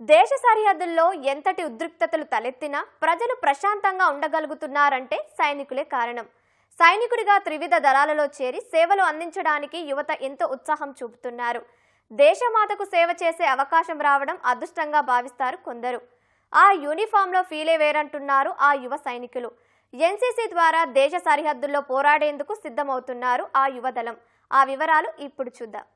దేశ సరిహద్దుల్లో ఎంతటి ఉద్రిక్తతలు తలెత్తినా ప్రజలు ప్రశాంతంగా ఉండగలుగుతున్నారంటే సైనికులే కారణం. సైనికుడిగా త్రివిధ దళాలలో చేరి సేవలు అందించడానికి యువత ఎంతో ఉత్సాహం చూపుతున్నారు. దేశమాతకు సేవ చేసే అవకాశం రావడం అదృష్టంగా భావిస్తారు కొందరు. ఆ యూనిఫామ్లో ఫీలే వేరంటున్నారు ఆ యువ సైనికులు. ఎన్సీసీ ద్వారా దేశ సరిహద్దుల్లో పోరాడేందుకు సిద్ధమవుతున్నారు ఆ యువదళం. ఆ వివరాలు ఇప్పుడు చూద్దాం.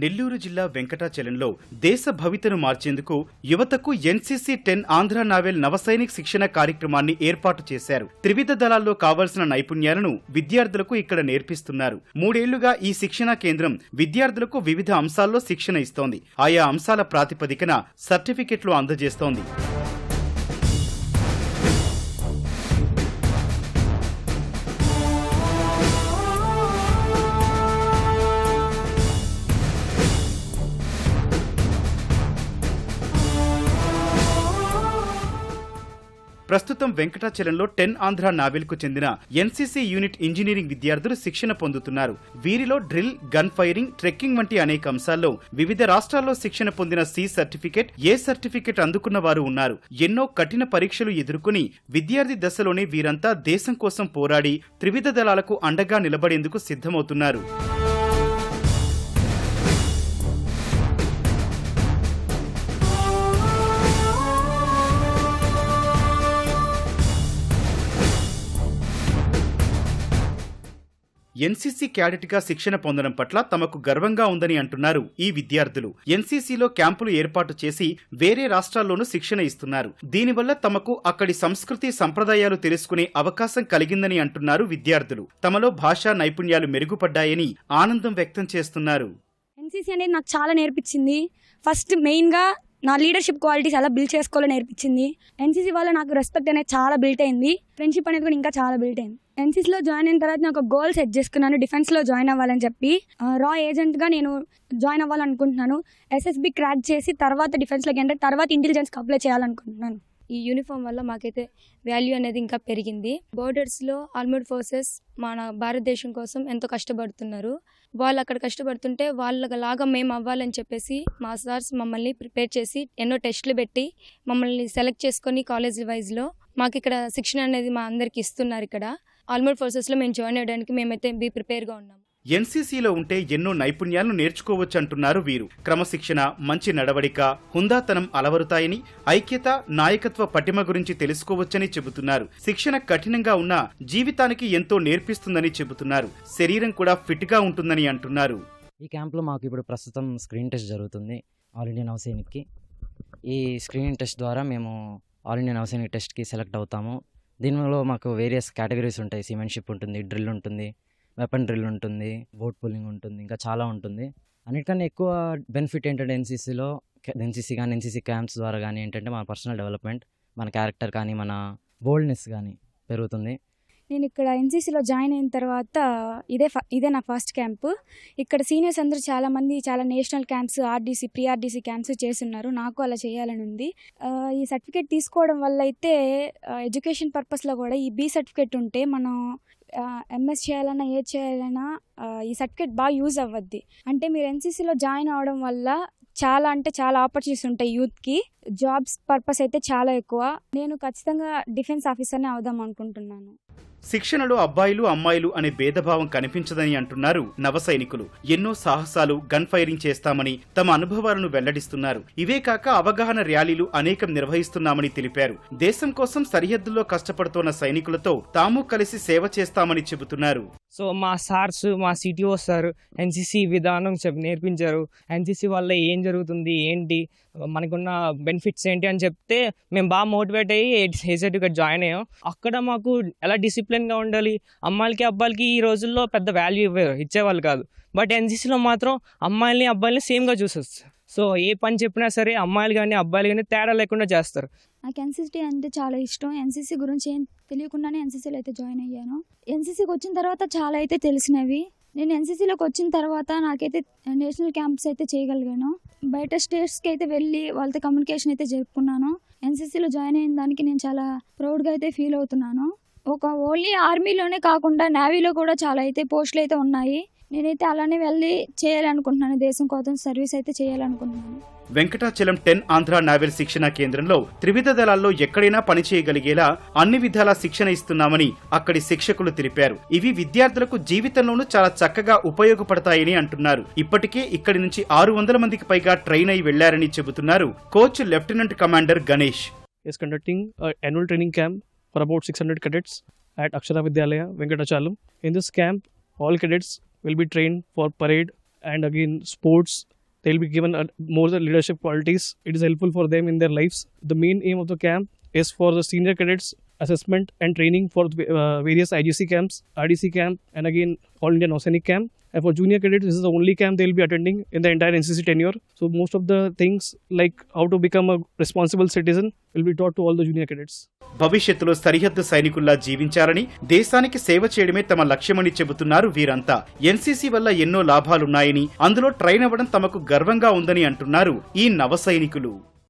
నెల్లూరు జిల్లా వెంకటాచలంలో దేశ భవితను మార్చేందుకు యువతకు NCC ten Andhra naval Nausainik శిక్షణ కార్యక్రమాన్ని ఏర్పాటు చేశారు. త్రివిధ దళాల్లో కావాల్సిన నైపుణ్యాలను విద్యార్థులకు ఇక్కడ నేర్పిస్తున్నారు. మూడేళ్ళుగా ఈ శిక్షణా కేంద్రం విద్యార్థులకు వివిధ అంశాల్లో శిక్షణ ఇస్తోంది. ఆయా అంశాల ప్రాతిపదికన సర్టిఫికెట్లు అందజేస్తోంది. ప్రస్తుతం వెంకటాచలంలో టెన్ ఆంధ్ర నావెల్కు చెందిన ఎన్సీసీ యూనిట్ ఇంజనీరింగ్ విద్యార్థులు శిక్షణ పొందుతున్నారు. వీరిలో డ్రిల్ గన్ ఫైరింగ్ ట్రెక్కింగ్ వంటి అనేక అంశాల్లో వివిధ రాష్ట్రాల్లో శిక్షణ పొందిన సి సర్టిఫికెట్ ఏ సర్టిఫికెట్ అందుకున్న వారు ఉన్నారు. ఎన్నో కఠిన పరీక్షలు ఎదుర్కొని విద్యార్థి దశలోనే వీరంతా దేశం కోసం పోరాడి త్రివిధ దళాలకు అండగా నిలబడేందుకు సిద్ధమవుతున్నారు. ఎన్సీసీ క్యాడెట్గా శిక్షణ పొందడం పట్ల తమకు గర్వంగా ఉందని అంటున్నారు ఈ విద్యార్థులు. ఎన్సీసీలో క్యాంపులు ఏర్పాటు చేసి వేరే రాష్ట్రాల్లోనూ శిక్షణ ఇస్తున్నారు. దీనివల్ల తమకు అక్కడి సంస్కృతి సంప్రదాయాలు తెలుసుకునే అవకాశం కలిగిందని అంటున్నారు విద్యార్థులు. తమలో భాషా నైపుణ్యాలు మెరుగుపడ్డాయని ఆనందం వ్యక్తం చేస్తున్నారు. ఎన్సీసీ అనేది నాకు చాలా నేర్పించింది. ఫస్ట్ మెయిన్గా నా లీడర్షిప్ క్వాలిటీస్ ఎలా బిల్డ్ చేసుకోవాలో నేర్పించింది. ఎన్సీసీ వల్ల నాకు రెస్పెక్ట్ అనేది చాలా బిల్ట్ అయింది. ఫ్రెండ్షిప్ అనేది కూడా ఇంకా చాలా బిల్ట్ అయింది. ఎన్సీసీలో జాయిన్ అయిన తర్వాత నేను ఒక గోల్ సెట్ చేసుకున్నాను. డిఫెన్స్లో జాయిన్ అవ్వాలని చెప్పి. రా ఏజెంట్గా నేను జాయిన్ అవ్వాలనుకుంటున్నాను. ఎస్ఎస్బి క్రాక్ చేసి తర్వాత డిఫెన్స్లోకి అంటే తర్వాత ఇంటెలిజెన్స్కి అప్లై చేయాలనుకుంటున్నాను. ఈ యూనిఫామ్ వల్ల మాకైతే వాల్యూ అనేది ఇంకా పెరిగింది. బోర్డర్స్లో ఆర్మడ్ ఫోర్సెస్ మన భారతదేశం కోసం ఎంతో కష్టపడుతున్నారు. వాళ్ళు అక్కడ కష్టపడుతుంటే వాళ్ళలాగా మేము అవ్వాలని చెప్పేసి మా సార్స్ మమ్మల్ని ప్రిపేర్ చేసి ఎన్నో టెస్టులు పెట్టి మమ్మల్ని సెలెక్ట్ చేసుకొని కాలేజ్ వైజ్లో మాకు ఇక్కడ శిక్షణ అనేది మా అందరికి ఇస్తున్నారు ఇక్కడ. ఆల్మోడ్ ఫోర్సెస్లో మేము జాయిన్ అవ్వడానికి మేమైతే బీ ప్రిపేర్గా ఉన్నాం ఎన్సీసీలో ఉంటే ఎన్నో నైపుణ్యాలను నేర్చుకోవచ్చు అంటున్నారు వీరు. క్రమశిక్షణ మంచి నడవడిక హుందాతనం అలవరుతాయని ఐక్యత నాయకత్వ పటిమ గురించి తెలుసుకోవచ్చని చెబుతున్నారు. శిక్షణ కఠినంగా ఉన్నా జీవితానికి ఎంతో నేర్పిస్తుందని చెబుతున్నారు. శరీరం కూడా ఫిట్గా ఉంటుందని అంటున్నారు. ఈ క్యాంప్లో మాకు ఇప్పుడు ప్రస్తుతం స్క్రీన్ టెస్ట్ జరుగుతుంది ఆల్ ఇండియా నవసైనిక్కి ఈ స్క్రీన్ టెస్ట్ ద్వారా మేము ఆల్ ఇండియా నవసైనిక్ టెస్ట్కి సెలెక్ట్ అవుతాము. దీనిలో మాకు వేరియస్ కేటగిరీస్ ఉంటాయి సిమెన్షిప్ ఉంటుంది డ్రిల్ ఉంటుంది వెపన్ డ్రిల్ ఉంటుంది బోట్ పుల్లింగ్ ఉంటుంది ఇంకా చాలా ఉంటుంది. అన్నిటికన్నా ఎక్కువ బెనిఫిట్ ఏంటంటే ఎన్సీసీలో ఎన్సీసీ కానీ ఎన్సీసీ క్యాంప్స్ ద్వారా కానీ ఏంటంటే మన పర్సనల్ డెవలప్మెంట్ మన క్యారెక్టర్ కానీ మన బోల్డ్నెస్ కానీ పెరుగుతుంది. నేను ఇక్కడ ఎన్సీసీలో జాయిన్ అయిన తర్వాత ఇదే ఫ ఇదే నా ఫస్ట్ క్యాంపు ఇక్కడ సీనియర్స్ అందరూ చాలా మంది చాలా national camps RDC pre RDC camps చేస్తున్నారు. నాకు అలా చేయాలని ఉంది. ఈ సర్టిఫికేట్ తీసుకోవడం వల్ల అయితే ఎడ్యుకేషన్ పర్పస్లో కూడా ఈ బీ సర్టిఫికేట్ ఉంటే మనం ఎంఎస్ చేయాలన్నా ఏది చేయాలన్నా ఈ సర్టిఫికేట్ బాగా యూజ్ అవ్వద్ది. అంటే మీరు ఎన్సీసీలో జాయిన్ అవడం వల్ల చాలా అంటే చాలా ఆపర్చునిటీస్ ఉంటాయి యూత్కి. జాబ్స్ పర్పస్ అయితే చాలా ఎక్కువ. నేను ఖచ్చితంగా డిఫెన్స్ ఆఫీసర్నే అవుదాం అనుకుంటున్నాను. శిక్షణలో అబ్బాయిలు అమ్మాయిలు అనే భేదభావం కనిపించదని అంటున్నారు నవ సైనికులు. ఎన్నో సాహసాలు గన్ ఫైరింగ్ చేస్తామని తమ అనుభవాలను వెల్లడిస్తున్నారు. ఇవే కాక అవగాహన ర్యాలీలు అనేకం నిర్వహిస్తున్నామని తెలిపారు. దేశం కోసం సరిహద్దుల్లో కష్టపడుతోన్న సైనికులతో తాము కలిసి సేవ చేస్తామని చెబుతున్నారు. సో మా సార్స్ మా సిటిఓ సార్ ఎన్సిసి విధానం చెప్పి నేర్పించారు. ఎన్సిసి వల్ల ఏం జరుగుతుంది ఏంటి మనకున్న బెనిఫిట్స్ ఏంటి అని చెప్తే మేము బాగా మోటివేట్ అయ్యి ఏ జాయిన్ అయ్యాం. అక్కడ మాకు ఎలా డిసిప్లిన్గా ఉండాలి అమ్మాయిలకి అబ్బాయిలకి ఈ రోజుల్లో పెద్ద వాల్యూ ఇవ్వరు ఇచ్చేవాళ్ళు కాదు. బట్ ఎన్సిసిలో మాత్రం అమ్మాయిల్ని అబ్బాయిల్ని సేమ్గా చూసొచ్చు సో ఏ పని చెప్పినా సరే అమ్మాయిలు కానీ అబ్బాయిలు కానీ తేడా లేకుండా చేస్తారు. నాకు ఎన్సీసీ అంటే చాలా ఇష్టం. ఎన్సీసీ గురించి ఏం తెలియకుండానే ఎన్సీసీలో అయితే జాయిన్ అయ్యాను. ఎన్సీసీకి వచ్చిన తర్వాత చాలా అయితే తెలిసినవి. నేను ఎన్సీసీలోకి వచ్చిన తర్వాత నాకైతే నేషనల్ క్యాంప్స్ అయితే చేయగలిగాను. బయట స్టేట్స్కి అయితే వెళ్ళి వాళ్ళతో కమ్యూనికేషన్ అయితే జరుపుకున్నాను. ఎన్సీసీలో జాయిన్ అయిన దానికి నేను చాలా ప్రౌడ్గా అయితే ఫీల్ అవుతున్నాను. ఒక ఓన్లీ ఆర్మీలోనే కాకుండా నేవీలో కూడా చాలా అయితే పోస్టులు అయితే ఉన్నాయి. నేనైతే అలానే వెళ్ళి చేయాలనుకుంటున్నాను. దేశం కోసం సర్వీస్ అయితే చేయాలనుకుంటున్నాను. వెంకటాచలం టెన్ ఆంధ్ర నావెల్ శిక్షణ కేంద్రంలో త్రివిధ దళాల్లో ఎక్కడైనా పనిచేయగలిగేలా అన్ని విధాలా శిక్షణ ఇస్తున్నామని అక్కడి శిక్షకులు తెలిపారు. ఇవి విద్యార్థులకు జీవితంలోనూ చాలా చక్కగా ఉపయోగపడతాయని అంటున్నారు. ఇప్పటికే ఇక్కడి నుంచి ఆరు వందల మందికి పైగా ట్రైన్ అయి వెళ్ళారని చెబుతున్నారు coach lieutenant commander Ganesh. Is conducting an annual training camp for about 600 cadets at Akshara Vidyalaya, Venkatachalam. In this camp, all cadets will be trained for parade and again sports. They'll be given uh, more the leadership qualities. It is helpful for them in their lives. The main aim of the camp is for the senior cadets assessment and training for uh, various IGC camps, RDC camp, and again All Indian Oceanic camp. And for junior cadets, this is the only camp they'll be attending in the entire NCC tenure. So most of the things like how to become a responsible citizen will be taught to all the junior cadets. భవిష్యత్తులో సరిహద్దు సైనికుల్లా జీవించాలని దేశానికి సేవ చేయడమే తమ లక్ష్యమని చెబుతున్నారు వీరంతా ఎన్సీసీ వల్ల ఎన్నో లాభాలున్నాయని అందులో ట్రైన్ అవ్వడం తమకు గర్వంగా ఉందని అంటున్నారు ఈ నవ సైనికులు